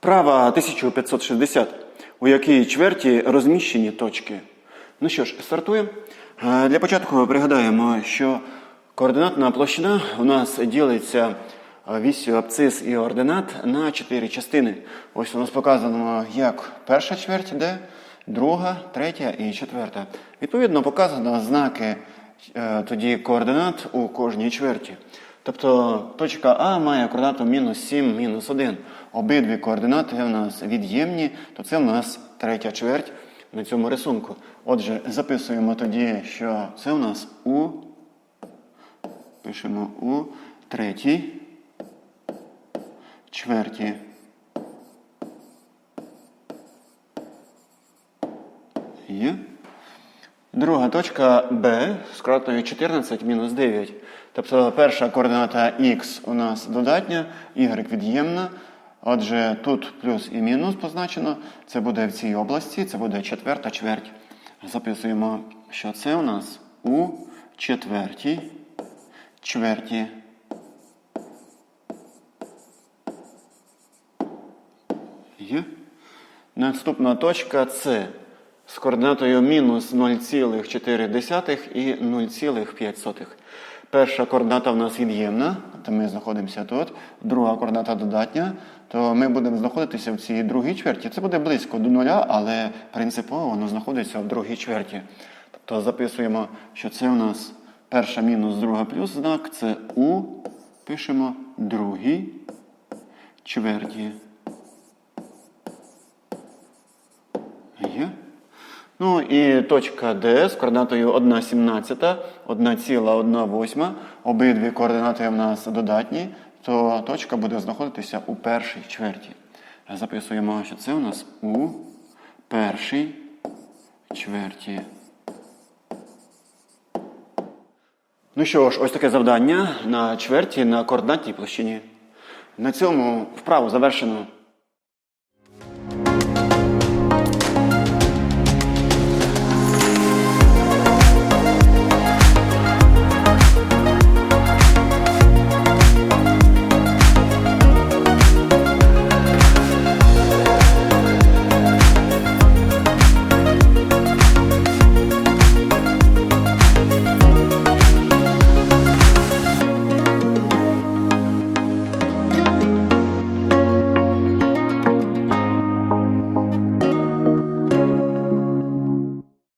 Вправа 1560, у якій чверті розміщені точки. Ну що ж, стартуємо. Е, Для початку пригадаємо, що координатна площина у нас ділиться е, вісю абцис і ординат на чотири частини. Ось у нас показано, як перша чверть йде, друга, третя і четверта. Відповідно, показано знаки е, тоді координат у кожній чверті. Тобто точка А має координату мінус 7, мінус 1. Обидві координати у нас від'ємні, то це у нас третя чверть на цьому рисунку. Отже, записуємо тоді, що це у нас у, пишемо у третій чверті. Є. Друга точка Б з координатою 14 мінус 9. Тобто перша координата х у нас додатня, y від'ємна. Отже, тут плюс і мінус позначено. Це буде в цій області, це буде четверта чверть. Записуємо, що це у нас у четвертій чверті. Є. Наступна точка С з координатою мінус 0,4 і 0,5. Перша координата в нас від'ємна, то ми знаходимося тут. Друга координата додатня, то ми будемо знаходитися в цій другій чверті. Це буде близько до нуля, але принципово воно знаходиться в другій чверті. Тобто записуємо, що це у нас перша мінус, друга плюс знак, це у, пишемо другій чверті. Є. Ну і точка Д з координатою 1,17, 1,18. Обидві координати в нас додатні, то точка буде знаходитися у першій чверті. Записуємо, що це у нас у першій чверті. Ну що ж, ось таке завдання на чверті на координатній площині. На цьому вправу завершено.